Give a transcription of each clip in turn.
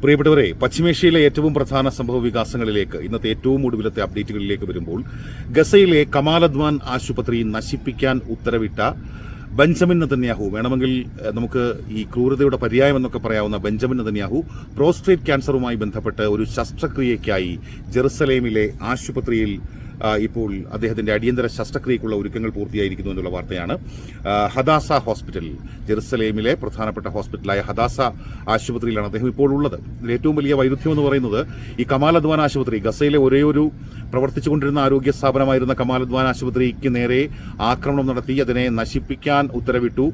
പ്രിയപ്പെട്ടവരെ പശ്ചിമേഷ്യയിലെ ഏറ്റവും പ്രധാന സംഭവ വികാസങ്ങളിലേക്ക് ഇന്നത്തെ ഏറ്റവും ഒടുവിലത്തെ അപ്ഡേറ്റുകളിലേക്ക് വരുമ്പോൾ ഗസയിലെ കമാലദ്വാൻ ആശുപത്രി നശിപ്പിക്കാൻ ഉത്തരവിട്ട ബെഞ്ചമിൻ നതന്യാഹു. വേണമെങ്കിൽ നമുക്ക് ഈ ക്രൂരതയുടെ പര്യായം എന്നൊക്കെ പറയാവുന്ന ബെഞ്ചമിൻ നതന്യാഹു പ്രോസ്ട്രേറ്റ് ക്യാൻസറുമായി ബന്ധപ്പെട്ട് ഒരു ശസ്ത്രക്രിയയ്ക്കായി ജെറുസലേമിലെ ആശുപത്രിയിൽ ഇപ്പോൾ അദ്ദേഹത്തിന്റെ അടിയന്തര ശസ്ത്രക്രിയക്കുള്ള ഒരുക്കങ്ങൾ പൂർത്തിയായിരിക്കുന്നു എന്നുള്ള വാർത്തയാണ്. ഹദാസ ഹോസ്പിറ്റൽ ജെറുസലേമിലെ പ്രധാനപ്പെട്ട ഹോസ്പിറ്റലായ ഹദാസ ആശുപത്രിയിലാണ് അദ്ദേഹം ഇപ്പോൾ ഉള്ളത്. ഇതിൽ ഏറ്റവും വലിയ വൈരുദ്ധ്യം എന്ന് പറയുന്നത് ഈ കമാൽ ആശുപത്രി ഗസയിലെ ഒരേ ഒരു പ്രവർത്തിച്ചുകൊണ്ടിരുന്ന ആരോഗ്യ സ്ഥാപനമായിരുന്ന കമാൽ ആശുപത്രിക്ക് നേരെ ആക്രമണം നടത്തി അതിനെ നശിപ്പിക്കാൻ ഉത്തരവിട്ടു.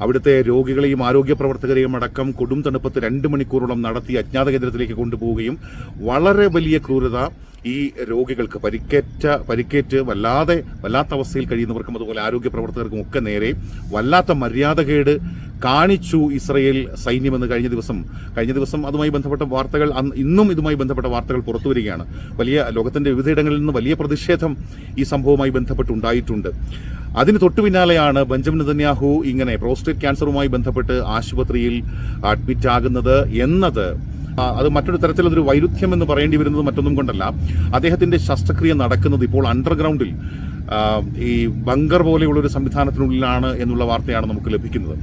അവിടുത്തെ രോഗികളെയും ആരോഗ്യ പ്രവർത്തകരെയും അടക്കം കൊടും തണുപ്പത്ത് രണ്ട് മണിക്കൂറോളം നടത്തി അജ്ഞാത കേന്ദ്രത്തിലേക്ക് കൊണ്ടുപോവുകയും വളരെ വലിയ ക്രൂരത ഈ രോഗികൾക്ക് പരിക്കേറ്റ പരിക്കേറ്റ് വല്ലാതെ വല്ലാത്ത അവസ്ഥയിൽ കഴിയുന്നവർക്കും അതുപോലെ ആരോഗ്യ പ്രവർത്തകർക്കും ഒക്കെ നേരെ വല്ലാത്ത മര്യാദകേട് കാണിച്ചു ഇസ്രയേൽ സൈന്യമെന്ന് കഴിഞ്ഞ ദിവസം. കഴിഞ്ഞ ദിവസം അതുമായി ബന്ധപ്പെട്ട വാർത്തകൾ ഇന്നും ഇതുമായി ബന്ധപ്പെട്ട വാർത്തകൾ പുറത്തു വരികയാണ്. വലിയ ലോകത്തിന്റെ വിവിധയിടങ്ങളിൽ നിന്ന് വലിയ പ്രതിഷേധം ഈ സംഭവവുമായി ബന്ധപ്പെട്ടുണ്ടായിട്ടുണ്ട്. അതിന് തൊട്ടു പിന്നാലെയാണ് ബെഞ്ചമിൻ നെതന്യാഹു ഇങ്ങനെ പ്രോസ്റ്റേറ്റ് ക്യാൻസറുമായി ബന്ധപ്പെട്ട് ആശുപത്രിയിൽ അഡ്മിറ്റ് ആകുന്നത് എന്നത് അത് മറ്റൊരു തരത്തിലൊരു വൈരുദ്ധ്യം എന്ന് പറയേണ്ടി വരുന്നത് മറ്റൊന്നും കൊണ്ടല്ല. അദ്ദേഹത്തിന്റെ ശസ്ത്രക്രിയ നടക്കുന്നത് ഇപ്പോൾ അണ്ടർഗ്രൗണ്ടിൽ. ഈ ബങ്കർ പോലെയുള്ളൊരു സംവിധാനത്തിനുള്ളിലാണ് എന്നുള്ള വാർത്തയാണ് നമുക്ക് ലഭിക്കുന്നത്.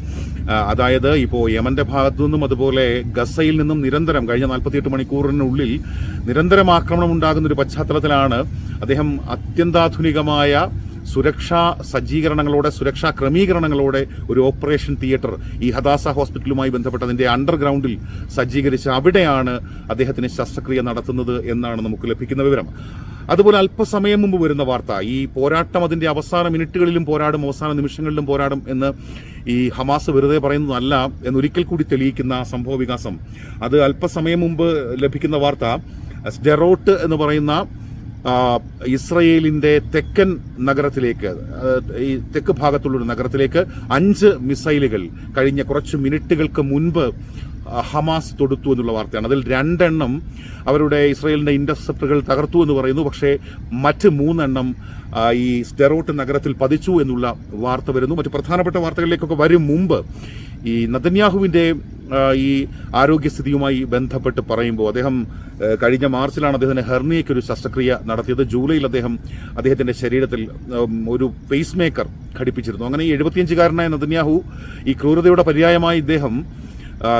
അതായത് ഇപ്പോൾ യമന്റെ ഭാഗത്തു നിന്നും അതുപോലെ ഗസയിൽ നിന്നും നിരന്തരം കഴിഞ്ഞ നാൽപ്പത്തിയെട്ട് മണിക്കൂറിനുള്ളിൽ നിരന്തരം ആക്രമണം ഉണ്ടാകുന്ന ഒരു പശ്ചാത്തലത്തിലാണ് അദ്ദേഹം അത്യന്താധുനികമായ സുരക്ഷാ സജ്ജീകരണങ്ങളോടെ സുരക്ഷാ ക്രമീകരണങ്ങളോടെ ഒരു ഓപ്പറേഷൻ തിയേറ്റർ ഈ ഹദാസ ഹോസ്പിറ്റലുമായി ബന്ധപ്പെട്ട് അതിന്റെ അണ്ടർഗ്രൗണ്ടിൽ സജ്ജീകരിച്ച് അവിടെയാണ് അദ്ദേഹത്തിന് ശസ്ത്രക്രിയ നടത്തുന്നത് എന്നാണ് നമുക്ക് ലഭിക്കുന്ന വിവരം. അതുപോലെ അല്പസമയം മുമ്പ് വരുന്ന വാർത്ത ഈ പോരാട്ടം അതിന്റെ അവസാന മിനിറ്റുകളിലും പോരാടും അവസാന നിമിഷങ്ങളിലും പോരാടും എന്ന് ഈ ഹമാസ് വെറുതെ പറയുന്നതല്ല എന്നൊരിക്കൽ കൂടി തെളിയിക്കുന്ന സംഭവ വികാസം. അത് അല്പസമയം മുമ്പ് ലഭിക്കുന്ന വാർത്ത സ്റ്റെറോട്ട് എന്ന് പറയുന്ന ആ, ഇസ്രയേലിന്റെ തെക്കൻ നഗരത്തിലേക്ക് ഈ തെക്ക് ഭാഗത്തുള്ളൊരു നഗരത്തിലേക്ക് അഞ്ച് മിസൈലുകൾ കഴിഞ്ഞ കുറച്ച് മിനിറ്റുകൾക്ക് മുൻപ് ഹമാസ് തൊടുത്തു എന്നുള്ള വാർത്തയാണ്. അതിൽ രണ്ടെണ്ണം അവരുടെ ഇസ്രയേലിന്റെ ഇന്റർസെപ്റ്ററുകൾ തകർത്തു എന്ന് പറയുന്നു. പക്ഷേ മറ്റ് മൂന്നെണ്ണം ഈ സ്റ്റെറോട്ട് നഗരത്തിൽ പതിച്ചു എന്നുള്ള വാർത്ത വരുന്നു. മറ്റ് പ്രധാനപ്പെട്ട വാർത്തകളിലേക്കൊക്കെ വരും മുമ്പ് ഈ നദന്യാഹുവിന്റെ ഈ ആരോഗ്യസ്ഥിതിയുമായി ബന്ധപ്പെട്ട് പറയുമ്പോൾ അദ്ദേഹം കഴിഞ്ഞ മാർച്ചിലാണ് അദ്ദേഹത്തിന് ഹെർണിയയ്ക്ക് ഒരു ശസ്ത്രക്രിയ നടത്തിയത്. ജൂലൈയിൽ അദ്ദേഹം അദ്ദേഹത്തിന്റെ ശരീരത്തിൽ ഒരു പേസ് മേക്കർ ഘടിപ്പിച്ചിരുന്നു. അങ്ങനെ ഈ എഴുപത്തിയഞ്ചുകാരനായ നദന്യാഹു ഈ ക്രൂരതയുടെ പര്യായമായി ഇദ്ദേഹം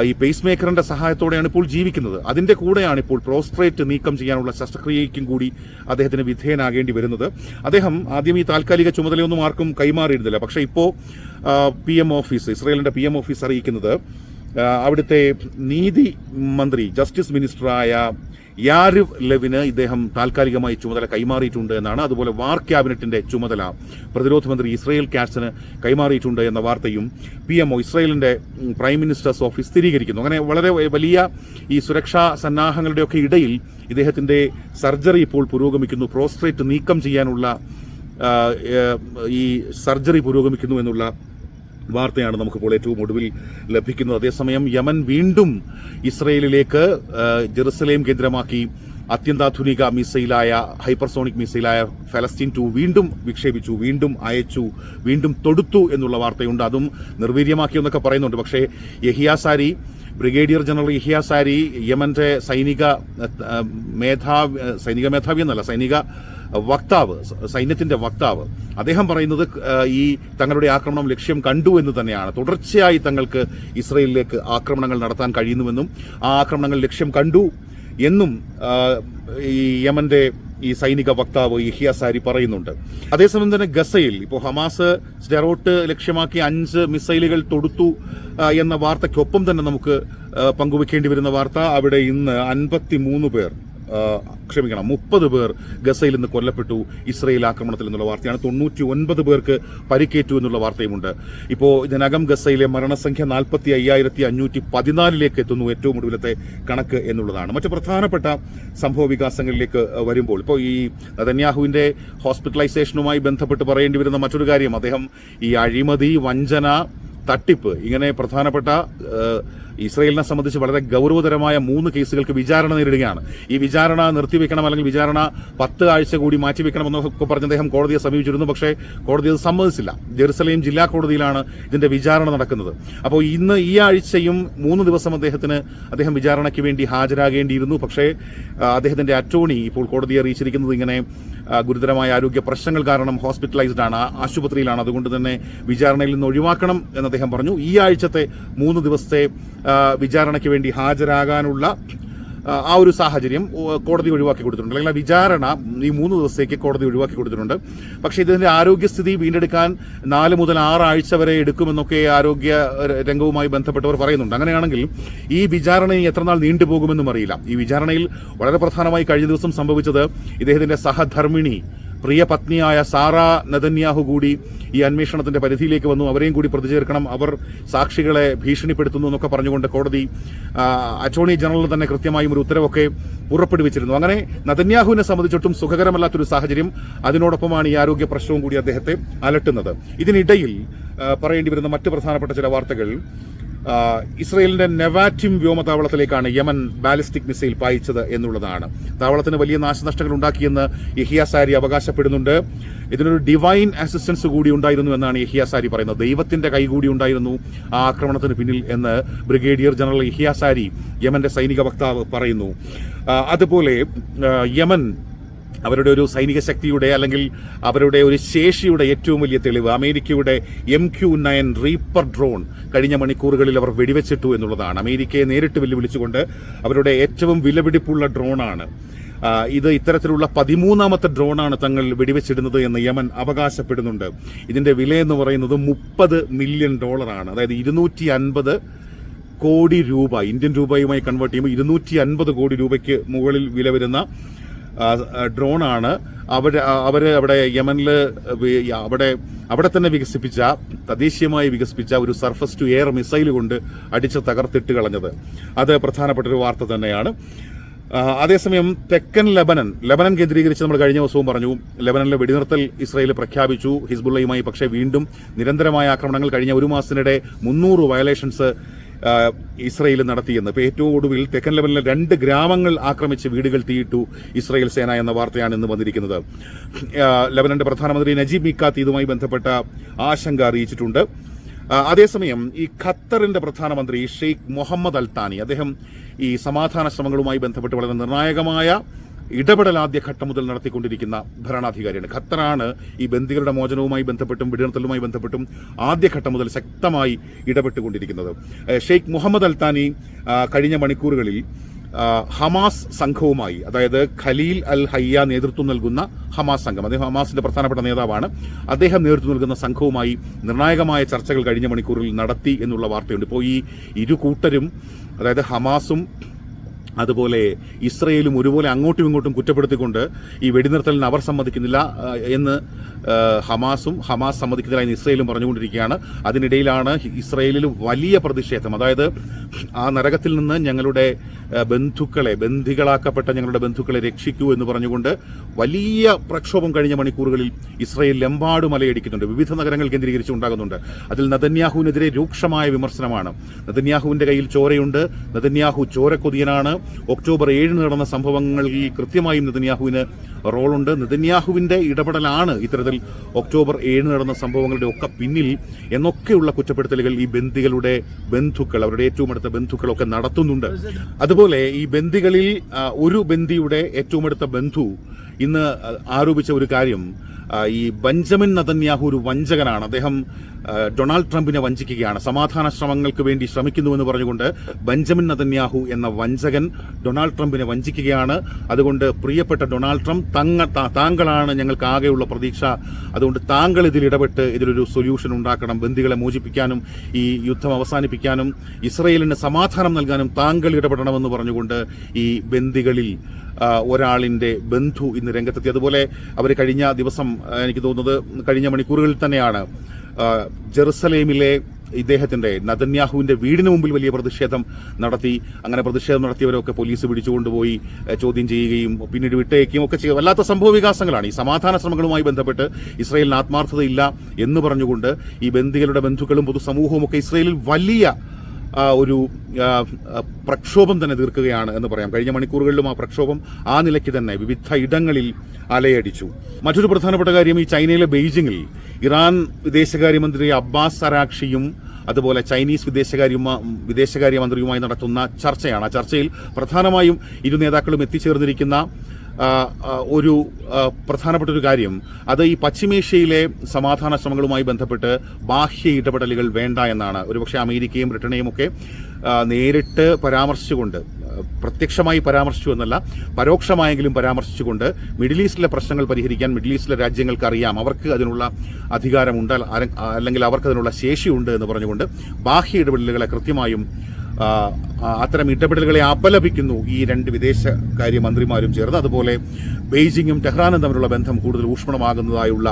ഈ പേസ് മേക്കറിന്റെ സഹായത്തോടെയാണ് ഇപ്പോൾ ജീവിക്കുന്നത്. അതിന്റെ കൂടെയാണ് ഇപ്പോൾ പ്രോസ്ട്രേറ്റ് നീക്കം ചെയ്യാനുള്ള ശസ്ത്രക്രിയയ്ക്കും കൂടി അദ്ദേഹത്തിന് വിധേയനാകേണ്ടി വരുന്നത്. അദ്ദേഹം ആദ്യം ഈ താൽക്കാലിക ചുമതലയൊന്നും ആർക്കും കൈമാറിയിരുന്നില്ല. പക്ഷേ ഇപ്പോൾ പി എം ഓഫീസ് ഇസ്രയേലിന്റെ പി എം ഓഫീസ് അറിയിക്കുന്നത് അവിടുത്തെ നീതി മന്ത്രി ജസ്റ്റിസ് മിനിസ്റ്ററായ യാരിവ് ലെവിന് ഇദ്ദേഹം താൽക്കാലികമായി ചുമതല കൈമാറിയിട്ടുണ്ട് എന്നാണ്. അതുപോലെ വാർ ക്യാബിനറ്റിന്റെ ചുമതല പ്രതിരോധ മന്ത്രി ഇസ്രയേൽ കാറ്റ്സിന് കൈമാറിയിട്ടുണ്ട് എന്ന വാർത്തയും പി എംഒ ഇസ്രയേലിന്റെ പ്രൈം മിനിസ്റ്റേഴ്സ് ഓഫീസ് സ്ഥിരീകരിക്കുന്നു. അങ്ങനെ വളരെ വലിയ ഈ സുരക്ഷാ സന്നാഹങ്ങളുടെയൊക്കെ ഇടയിൽ ഇദ്ദേഹത്തിന്റെ സർജറി ഇപ്പോൾ പുരോഗമിക്കുന്നു. പ്രോസ്ട്രേറ്റ് നീക്കം ചെയ്യാനുള്ള ഈ സർജറി പുരോഗമിക്കുന്നു എന്നുള്ള വാർത്തയാണ് നമുക്കിപ്പോൾ ഏറ്റവും ഒടുവിൽ ലഭിക്കുന്നത്. അതേസമയം യമൻ വീണ്ടും ഇസ്രയേലിലേക്ക് ജെറുസലേം കേന്ദ്രമാക്കി അത്യന്താധുനിക മിസൈലായ ഹൈപ്പർസോണിക് മിസൈലായ ഫലസ്തീൻ ടു വീണ്ടും വിക്ഷേപിച്ചു വീണ്ടും അയച്ചു വീണ്ടും തൊടുത്തു എന്നുള്ള വാർത്തയുണ്ട്. അതും നിർവീര്യമാക്കിയെന്നൊക്കെ പറയുന്നുണ്ട്. പക്ഷേ യഹിയാസാരി ബ്രിഗേഡിയർ ജനറൽ യഹിയാസാരി യമന്റെ സൈനിക മേധാവി സൈനിക മേധാവി എന്നല്ല സൈനിക വക്താവ് സൈന്യത്തിന്റെ വക്താവ്. അദ്ദേഹം പറയുന്നത് ഈ തങ്ങളുടെ ആക്രമണം ലക്ഷ്യം കണ്ടു എന്ന് തന്നെയാണ്. തുടർച്ചയായി തങ്ങൾക്ക് ഇസ്രയേലിലേക്ക് ആക്രമണങ്ങൾ നടത്താൻ കഴിയുന്നുവെന്നും ആ ആക്രമണങ്ങൾ ലക്ഷ്യം കണ്ടു എന്നും ഈ യമന്റെ ഈ സൈനിക വക്താവ് ഇഹിയാസാരി പറയുന്നുണ്ട്. അതേസമയം തന്നെ ഗസയിൽ ഇപ്പോൾ ഹമാസ് സ്റ്റെറോട്ട് ലക്ഷ്യമാക്കി അഞ്ച് മിസൈലുകൾ തൊടുത്തു എന്ന വാർത്തയ്ക്കൊപ്പം തന്നെ നമുക്ക് പങ്കുവെക്കേണ്ടി വരുന്ന വാർത്ത. അവിടെ ഇന്ന് അൻപത്തി പേർ ക്ഷമിക്കണം മുപ്പത് പേർ ഗസയിൽ നിന്ന് കൊല്ലപ്പെട്ടു ഇസ്രയേൽ ആക്രമണത്തിൽ എന്നുള്ള വാർത്തയാണ്. തൊണ്ണൂറ്റി ഒൻപത് പേർക്ക് പരിക്കേറ്റു എന്നുള്ള വാർത്തയുമുണ്ട്. ഇപ്പോൾ ഇതിനകം ഗസയിലെ മരണസംഖ്യ നാൽപ്പത്തി അയ്യായിരത്തി അഞ്ഞൂറ്റി പതിനാലിലേക്ക് എത്തുന്നു ഏറ്റവും ഒടുവിലത്തെ കണക്ക് എന്നുള്ളതാണ്. മറ്റു പ്രധാനപ്പെട്ട സംഭവ വികാസങ്ങളിലേക്ക് വരുമ്പോൾ ഇപ്പോൾ ഈ നെതന്യാഹുവിന്റെ ഹോസ്പിറ്റലൈസേഷനുമായി ബന്ധപ്പെട്ട് പറയേണ്ടി വരുന്ന മറ്റൊരു കാര്യം അദ്ദേഹം ഈ അഴിമതി വഞ്ചന തട്ടിപ്പ് ഇങ്ങനെ പ്രധാനപ്പെട്ട ഇസ്രയേലിനെ സംബന്ധിച്ച് വളരെ ഗൗരവതരമായ മൂന്ന് കേസുകൾക്ക് വിചാരണ നേരിടുകയാണ്. ഈ വിചാരണ നിർത്തിവെക്കണം അല്ലെങ്കിൽ വിചാരണ പത്ത് ആഴ്ച കൂടി മാറ്റിവെക്കണം എന്നൊക്കെ പറഞ്ഞ് അദ്ദേഹം കോടതിയെ സമീപിച്ചിരുന്നു. പക്ഷേ കോടതി അത് സമ്മതിച്ചില്ല. ജെറുസലേം ജില്ലാ കോടതിയിലാണ് ഇതിന്റെ വിചാരണ നടക്കുന്നത്. അപ്പോൾ ഇന്ന് ഈ ആഴ്ചയും മൂന്ന് ദിവസം അദ്ദേഹത്തിന് അദ്ദേഹം വിചാരണയ്ക്ക് വേണ്ടി ഹാജരാകേണ്ടിയിരുന്നു. പക്ഷേ അദ്ദേഹത്തിന്റെ അറ്റോർണി ഇപ്പോൾ കോടതിയെ അറിയിച്ചിരിക്കുന്നത് ഇങ്ങനെ ഗുരുതരമായ ആരോഗ്യ പ്രശ്നങ്ങൾ കാരണം ഹോസ്പിറ്റലൈസ്ഡ് ആണ് ആശുപത്രിയിലാണ്. അതുകൊണ്ട് തന്നെ വിചാരണയിൽ നിന്ന് ഒഴിവാക്കണം എന്ന് അദ്ദേഹം പറഞ്ഞു. ഈ ആഴ്ചത്തെ മൂന്ന് ദിവസത്തെ വിചാരണയ്ക്ക് വേണ്ടി ഹാജരാകാനുള്ള ആ, ഒരു സാഹചര്യം കോടതി ഒഴിവാക്കി കൊടുത്തിട്ടുണ്ട്. അല്ലെങ്കിൽ വിചാരണ ഈ മൂന്ന് ദിവസത്തേക്ക് കോടതി ഒഴിവാക്കി കൊടുത്തിട്ടുണ്ട്. പക്ഷേ ഇതിന്റെ ആരോഗ്യസ്ഥിതി വീണ്ടെടുക്കാൻ നാല് മുതൽ ആറാഴ്ച വരെ എടുക്കുമെന്നൊക്കെ ആരോഗ്യ രംഗവുമായി ബന്ധപ്പെട്ടവർ പറയുന്നുണ്ട്. അങ്ങനെയാണെങ്കിൽ ഈ വിചാരണ എത്ര നാൾ നീണ്ടുപോകുമെന്നും അറിയില്ല. ഈ വിചാരണയിൽ വളരെ പ്രധാനമായി കഴിഞ്ഞ ദിവസം സംഭവിച്ചത് ഇദ്ദേഹത്തിന്റെ സഹധർമ്മിണി പ്രിയ പത്നിയായ സാറ നദന്യാഹു കൂടി ഈ അന്വേഷണത്തിന്റെ പരിധിയിലേക്ക് വന്നു. അവരെയും കൂടി പ്രതിചേർക്കണം. അവർ സാക്ഷികളെ ഭീഷണിപ്പെടുത്തുന്നു എന്നൊക്കെ പറഞ്ഞുകൊണ്ട് കോടതി അറ്റോർണി ജനറൽ തന്നെ കൃത്യമായും ഒരു ഉത്തരവൊക്കെ പുറപ്പെടുവിച്ചിരുന്നു. അങ്ങനെ നദന്യാഹുവിനെ സംബന്ധിച്ചിട്ടും സുഖകരമല്ലാത്തൊരു സാഹചര്യം അതിനോടൊപ്പമാണ് ഈ ആരോഗ്യ പ്രശ്നവും കൂടി അദ്ദേഹത്തെ അലട്ടുന്നത്. ഇതിനിടയിൽ പറയേണ്ടി വരുന്ന മറ്റ് പ്രധാനപ്പെട്ട ചില വാർത്തകൾ. ഇസ്രയേലിന്റെ നെവാറ്റിം വ്യോമതാവളത്തിലേക്കാണ് യമൻ ബാലിസ്റ്റിക് മിസൈൽ പായിച്ചത് എന്നുള്ളതാണ്. താവളത്തിന് വലിയ നാശനഷ്ടങ്ങൾ ഉണ്ടാക്കിയെന്ന് യഹിയാസാരി അവകാശപ്പെടുന്നുണ്ട്. ഇതിനൊരു ഡിവൈൻ അസിസ്റ്റൻസ് കൂടി ഉണ്ടായിരുന്നു എന്നാണ് യഹിയാസാരി പറയുന്നത്. ദൈവത്തിന്റെ കൈ കൂടി ഉണ്ടായിരുന്നു ആ ആക്രമണത്തിന് പിന്നിൽ എന്ന് ബ്രിഗേഡിയർ ജനറൽ യഹിയാസാരി യമന്റെ സൈനിക വക്താവ് പറയുന്നു. അതുപോലെ യമൻ അവരുടെ ഒരു സൈനിക ശക്തിയുടെ അല്ലെങ്കിൽ അവരുടെ ഒരു ശേഷിയുടെ ഏറ്റവും വലിയ തെളിവ് അമേരിക്കയുടെ M Q nine Reaper drone കഴിഞ്ഞ മണിക്കൂറുകളിൽ അവർ വെടിവെച്ചിട്ടു എന്നുള്ളതാണ്. അമേരിക്കയെ നേരിട്ട് വെല്ലുവിളിച്ചുകൊണ്ട് അവരുടെ ഏറ്റവും വിലപിടിപ്പുള്ള ഡ്രോണാണ്. ഇത് ഇത്തരത്തിലുള്ള പതിമൂന്നാമത്തെ ഡ്രോണാണ് തങ്ങൾ വെടിവെച്ചിടുന്നത് എന്ന് യമൻ അവകാശപ്പെടുന്നുണ്ട്. ഇതിന്റെ വില എന്ന് പറയുന്നത് മുപ്പത് മില്യൺ ഡോളറാണ്. അതായത് ഇരുന്നൂറ്റി അൻപത് കോടി രൂപ ഇന്ത്യൻ രൂപയുമായി കൺവേർട്ട് ചെയ്യുമ്പോൾ ഇരുന്നൂറ്റി അൻപത് കോടി രൂപയ്ക്ക് മുകളിൽ വില വരുന്ന ഡ്രോണാണ്. അവർ അവർ അവിടെ യമനിൽ അവിടെ അവിടെ തന്നെ വികസിപ്പിച്ച തദ്ദേശീയമായി വികസിപ്പിച്ച ഒരു സർഫസ് ടു എയർ മിസൈൽ കൊണ്ട് അടിച്ച് തകർത്തിട്ട് കളഞ്ഞത്. അത് പ്രധാനപ്പെട്ട ഒരു വാർത്ത തന്നെയാണ്. അതേസമയം തെക്കൻ ലെബനൻ ലെബനൻ കേന്ദ്രീകരിച്ച് നമ്മൾ കഴിഞ്ഞ ദിവസവും പറഞ്ഞു ലെബനനിലെ വെടിനിർത്തൽ ഇസ്രായേൽ പ്രഖ്യാപിച്ചു ഹിസ്ബുള്ളയുമായി പക്ഷേ വീണ്ടും നിരന്തരമായ ആക്രമണങ്ങൾ കഴിഞ്ഞ ഒരു മാസത്തിനിടെ മുന്നൂറ് വയലേഷൻസ് ഇസ്രയേൽ നടത്തിയെന്ന്. ഇപ്പോൾ ഏറ്റവും ഒടുവിൽ തെക്കൻ ലെബനിലെ രണ്ട് ഗ്രാമങ്ങൾ ആക്രമിച്ച് വീടുകൾ തീയിട്ടു ഇസ്രയേൽ സേന എന്ന വാർത്തയാണ് ഇന്ന് വന്നിരിക്കുന്നത്. ലെബനന്റെ പ്രധാനമന്ത്രി നജീബ് മിക്കാത്ത് ഇതുമായി ബന്ധപ്പെട്ട ആശങ്ക അറിയിച്ചിട്ടുണ്ട്. അതേസമയം ഈ ഖത്തറിന്റെ പ്രധാനമന്ത്രി ഷെയ്ഖ് മുഹമ്മദ് അൽത്താനി താനി അദ്ദേഹം ഈ സമാധാന ശ്രമങ്ങളുമായി ബന്ധപ്പെട്ട് വളരെ നിർണായകമായ ഇടപെടൽ ആദ്യ ഘട്ടം മുതൽ നടത്തിക്കൊണ്ടിരിക്കുന്ന ഭരണാധികാരിയാണ്. ഖത്തറാണ് ഈ ബന്ദികളുടെ മോചനവുമായി ബന്ധപ്പെട്ടും വെടിനിർത്തലുമായി ബന്ധപ്പെട്ടും ആദ്യഘട്ടം മുതൽ ശക്തമായി ഇടപെട്ടുകൊണ്ടിരിക്കുന്നത്. ഷെയ്ഖ് മുഹമ്മദ് അൽത്താനി താനി കഴിഞ്ഞ മണിക്കൂറുകളിൽ ഹമാസ് സംഘവുമായി അതായത് ഖലീൽ അൽ ഹയ്യ നേതൃത്വം നൽകുന്ന ഹമാസ് സംഘം അദ്ദേഹം ഹമാസിന്റെ പ്രധാനപ്പെട്ട നേതാവാണ്. അദ്ദേഹം നേതൃത്വം നൽകുന്ന സംഘവുമായി നിർണായകമായ ചർച്ചകൾ കഴിഞ്ഞ മണിക്കൂറിൽ നടത്തി എന്നുള്ള വാർത്തയുണ്ട്. ഇപ്പോൾ ഈ ഇരു കൂട്ടരും അതായത് ഹമാസും അതുപോലെ ഇസ്രയേലും ഒരുപോലെ അങ്ങോട്ടും ഇങ്ങോട്ടും കുറ്റപ്പെടുത്തിക്കൊണ്ട് ഈ വെടിനിർത്തലിന് അവർ സമ്മതിക്കുന്നില്ല എന്ന് ഹമാസും ഹമാസ് സമ്മതിക്കുന്നില്ല എന്ന് ഇസ്രയേലും പറഞ്ഞുകൊണ്ടിരിക്കുകയാണ്. അതിനിടയിലാണ് ഇസ്രയേലിൽ വലിയ പ്രതിഷേധം. അതായത് ആ നരകത്തിൽ നിന്ന് ഞങ്ങളുടെ ബന്ധുക്കളെ ബന്ധികളാക്കപ്പെട്ട ഞങ്ങളുടെ ബന്ധുക്കളെ രക്ഷിക്കൂ എന്ന് പറഞ്ഞുകൊണ്ട് വലിയ പ്രക്ഷോഭം കഴിഞ്ഞ മണിക്കൂറുകളിൽ ഇസ്രയേലിലെമ്പാട് മലയടിക്കുന്നുണ്ട്. വിവിധ നഗരങ്ങൾ കേന്ദ്രീകരിച്ച് ഉണ്ടാകുന്നുണ്ട്. അതിൽ നദന്യാഹുവിനെതിരെ രൂക്ഷമായ വിമർശനമാണ്. നദന്യാഹുവിന്റെ കയ്യിൽ ചോരയുണ്ട്. നദന്യാഹു ചോരക്കൊതിയനാണ്. ഒക്ടോബർ ഏഴിന് നടന്ന സംഭവങ്ങളിൽ കൃത്യമായും നെതന്യാഹുവിന് റോളുണ്ട്. നെതന്യാഹുവിന്റെ ഇടപെടലാണ് ഇത്തരത്തിൽ ഒക്ടോബർ ഏഴിന് നടന്ന സംഭവങ്ങളുടെ ഒക്കെ പിന്നിൽ എന്നൊക്കെയുള്ള കുറ്റപ്പെടുത്തലുകൾ ഈ ബന്ദികളുടെ ബന്ധുക്കൾ അവരുടെ ഏറ്റവും അടുത്ത ബന്ധുക്കളൊക്കെ നടത്തുന്നുണ്ട്. അതുപോലെ ഈ ബന്ദികളിൽ ഒരു ബന്ദിയുടെ ഏറ്റവും അടുത്ത ബന്ധു ഇന്ന് ആരോപിച്ച ഒരു കാര്യം ഈ ബെഞ്ചമിൻ നതന്യാഹു ഒരു വഞ്ചകനാണ്. അദ്ദേഹം ഡൊണാൾഡ് ട്രംപിനെ വഞ്ചിക്കുകയാണ്. സമാധാന ശ്രമങ്ങൾക്ക് വേണ്ടി ശ്രമിക്കുന്നുവെന്ന് പറഞ്ഞുകൊണ്ട് ബെഞ്ചമിൻ നതന്യാഹു എന്ന വഞ്ചകൻ ഡൊണാൾഡ് ട്രംപിനെ വഞ്ചിക്കുകയാണ്. അതുകൊണ്ട് പ്രിയപ്പെട്ട ഡൊണാൾഡ് ട്രംപ് തങ്ങ താങ്കളാണ് ഞങ്ങൾക്ക് ആകെയുള്ള പ്രതീക്ഷ. അതുകൊണ്ട് താങ്കൾ ഇതിൽ ഇടപെട്ട് ഇതിലൊരു സൊല്യൂഷൻ ഉണ്ടാക്കണം ബന്ദികളെ മോചിപ്പിക്കാനും ഈ യുദ്ധം അവസാനിപ്പിക്കാനും ഇസ്രയേലിന് സമാധാനം നൽകാനും താങ്കൾ ഇടപെടണമെന്ന് പറഞ്ഞുകൊണ്ട് ഈ ബന്ദികളിൽ ഒരാളിന്റെ ബന്ധു ഇന്ന് രംഗത്തെത്തി. അതുപോലെ അവർ കഴിഞ്ഞ ദിവസം എനിക്ക് തോന്നുന്നത് കഴിഞ്ഞ മണിക്കൂറുകളിൽ തന്നെയാണ് ജെറുസലേമിലെ ഇദ്ദേഹത്തിന്റെ നദന്യാഹുവിന്റെ വീടിന് മുമ്പിൽ വലിയ പ്രതിഷേധം നടത്തി. അങ്ങനെ പ്രതിഷേധം നടത്തിയവരൊക്കെ പോലീസ് പിടിച്ചുകൊണ്ടുപോയി ചോദ്യം ചെയ്യുകയും പിന്നീട് വിട്ടയക്കുകയും ഒക്കെ ചെയ്യുക. വല്ലാത്ത സംഭവ വികാസങ്ങളാണ്. ഈ സമാധാന ശ്രമങ്ങളുമായി ബന്ധപ്പെട്ട് ഇസ്രയേലിന് ആത്മാർത്ഥതയില്ല എന്ന് പറഞ്ഞുകൊണ്ട് ഈ ബന്ദികളുടെ ബന്ധുക്കളും പൊതുസമൂഹവും ഒക്കെ ഇസ്രയേലിൽ വലിയ ഒരു പ്രക്ഷോഭം തന്നെ തീർക്കുകയാണ് എന്ന് പറയാം. കഴിഞ്ഞ മണിക്കൂറുകളിലും ആ പ്രക്ഷോഭം ആ നിലയ്ക്ക് തന്നെ വിവിധ ഇടങ്ങളിൽ അലയടിച്ചു. മറ്റൊരു പ്രധാനപ്പെട്ട കാര്യം ഈ ചൈനയിലെ ബെയ്ജിങ്ങിൽ ഇറാൻ വിദേശകാര്യമന്ത്രി അബ്ബാസ് സറാക്ഷിയും അതുപോലെ ചൈനീസ് വിദേശകാര്യ വിദേശകാര്യമന്ത്രിയുമായി നടത്തുന്ന ചർച്ചയാണ്. ആ ചർച്ചയിൽ പ്രധാനമായും ഇരു നേതാക്കളും എത്തിച്ചേർന്നിരിക്കുന്ന ഒരു പ്രധാനപ്പെട്ട ഒരു കാര്യം. അത് ഈ പശ്ചിമേഷ്യയിലെ സമാധാന ശ്രമങ്ങളുമായി ബന്ധപ്പെട്ട് ബാഹ്യ ഇടപെടലുകൾ വേണ്ട എന്നാണ്. ഒരുപക്ഷെ അമേരിക്കയും ബ്രിട്ടനെയും ഒക്കെ നേരിട്ട് പരാമർശിച്ചുകൊണ്ട് പ്രത്യക്ഷമായി പരാമർശിച്ചു എന്നല്ല പരോക്ഷമായെങ്കിലും പരാമർശിച്ചുകൊണ്ട് മിഡിൽ ഈസ്റ്റിലെ പ്രശ്നങ്ങൾ പരിഹരിക്കാൻ മിഡിൽ ഈസ്റ്റിലെ രാജ്യങ്ങൾക്ക് അറിയാം അവർക്ക് അതിനുള്ള അധികാരമുണ്ട് അല്ലെങ്കിൽ അവർക്ക് അതിനുള്ള ശേഷിയുണ്ട് എന്ന് പറഞ്ഞുകൊണ്ട് ബാഹ്യ ഇടപെടലുകളെ കൃത്യമായും അത്തരം ഇടപെടലുകളെ അപലപിക്കുന്നു ഈ രണ്ട് വിദേശകാര്യ മന്ത്രിമാരും ചേർന്ന്. അതുപോലെ ബെയ്ജിങ്ങും ടെഹ്റാനും തമ്മിലുള്ള ബന്ധം കൂടുതൽ ഊഷ്മളമാകുന്നതായുള്ള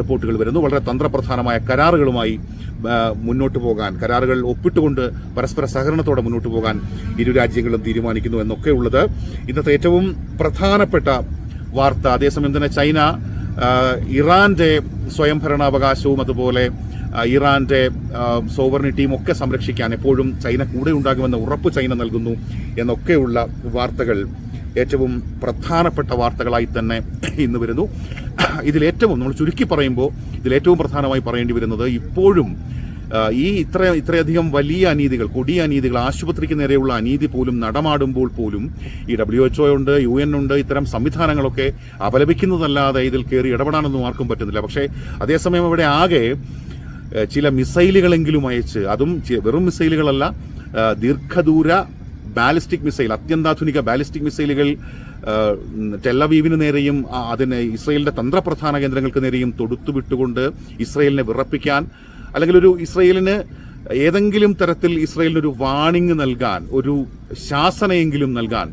റിപ്പോർട്ടുകൾ വരുന്നു. വളരെ തന്ത്രപ്രധാനമായ കരാറുകളുമായി മുന്നോട്ട് പോകാൻ കരാറുകൾ ഒപ്പിട്ടുകൊണ്ട് പരസ്പര സഹകരണത്തോടെ മുന്നോട്ട് പോകാൻ ഇരു രാജ്യങ്ങളും തീരുമാനിക്കുന്നു എന്നൊക്കെ ഉള്ളത് ഇന്നത്തെ ഏറ്റവും പ്രധാനപ്പെട്ട വാർത്ത. അതേസമയം തന്നെ ചൈന ഇറാന്റെ സ്വയംഭരണാവകാശവും അതുപോലെ ഇറാന്റെ സോവർണിറ്റിയും ഒക്കെ സംരക്ഷിക്കാൻ എപ്പോഴും ചൈന കൂടെ ഉണ്ടാകുമെന്ന ഉറപ്പ് ചൈന നൽകുന്നു എന്നൊക്കെയുള്ള വാർത്തകൾ ഏറ്റവും പ്രധാനപ്പെട്ട വാർത്തകളായി തന്നെ ഇന്ന് വരുന്നു. ഇതിലേറ്റവും നമ്മൾ ചുരുക്കി പറയുമ്പോൾ ഇതിലേറ്റവും പ്രധാനമായി പറയേണ്ടി വരുന്നത് ഇപ്പോഴും ഈ ഇത്ര ഇത്രയധികം വലിയ അനീതികൾ കൊടിയ അനീതികൾ ആശുപത്രിക്ക് നേരെയുള്ള അനീതി പോലും നടമാടുമ്പോൾ പോലും ഈ ഡബ്ല്യു എച്ച്ഒ ഉണ്ട് യു എൻ ഉണ്ട് ഇത്തരം സംവിധാനങ്ങളൊക്കെ അപലപിക്കുന്നതല്ലാതെ ഇതിൽ കയറി ഇടപെടാനൊന്നും ആർക്കും പറ്റുന്നില്ല. പക്ഷേ അതേസമയം ഇവിടെ ആകെ ചില മിസൈലുകളെങ്കിലും അയച്ച് അതും വെറും മിസൈലുകളല്ല ദീർഘദൂര ബാലിസ്റ്റിക് മിസൈൽ അത്യന്താധുനിക ബാലിസ്റ്റിക് മിസൈലുകൾ ടെല്ലവീവിന് നേരെയും അതിന് ഇസ്രയേലിന്റെ തന്ത്രപ്രധാന കേന്ദ്രങ്ങൾക്ക് നേരെയും തൊടുത്തുവിട്ടുകൊണ്ട് ഇസ്രയേലിനെ വിറപ്പിക്കാൻ അല്ലെങ്കിൽ ഒരു ഇസ്രയേലിന് ഏതെങ്കിലും തരത്തിൽ ഇസ്രയേലിനൊരു വാണിംഗ് നൽകാൻ ഒരു ശാസനയെങ്കിലും നൽകാൻ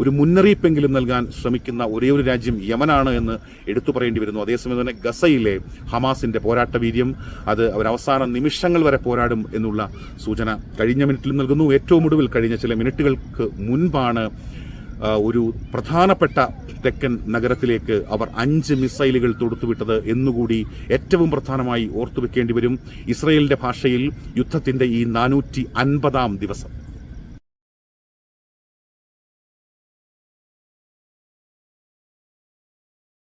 ഒരു മുന്നറിയിപ്പെങ്കിലും നൽകാൻ ശ്രമിക്കുന്ന ഒരേ ഒരു രാജ്യം യമനാണ് എന്ന് എടുത്തു പറയേണ്ടി വരുന്നു. അതേസമയം തന്നെ ഗസയിലെ ഹമാസിന്റെ പോരാട്ട വീര്യം അത് അവർ അവസാന നിമിഷങ്ങൾ വരെ പോരാടും എന്നുള്ള സൂചന കഴിഞ്ഞ മിനിറ്റിൽ നൽകുന്നു. ഏറ്റവും ഒടുവിൽ കഴിഞ്ഞ ചില മിനിറ്റുകൾക്ക് മുൻപാണ് ഒരു പ്രധാനപ്പെട്ട തെക്കൻ നഗരത്തിലേക്ക് അവർ അഞ്ച് മിസൈലുകൾ തൊടുത്തുവിട്ടത് എന്നുകൂടി ഏറ്റവും പ്രധാനമായി ഓർത്തുവെക്കേണ്ടി വരും. ഇസ്രയേലിന്റെ ഭാഷയിൽ യുദ്ധത്തിന്റെ ഈ നാനൂറ്റി അൻപതാം ദിവസം.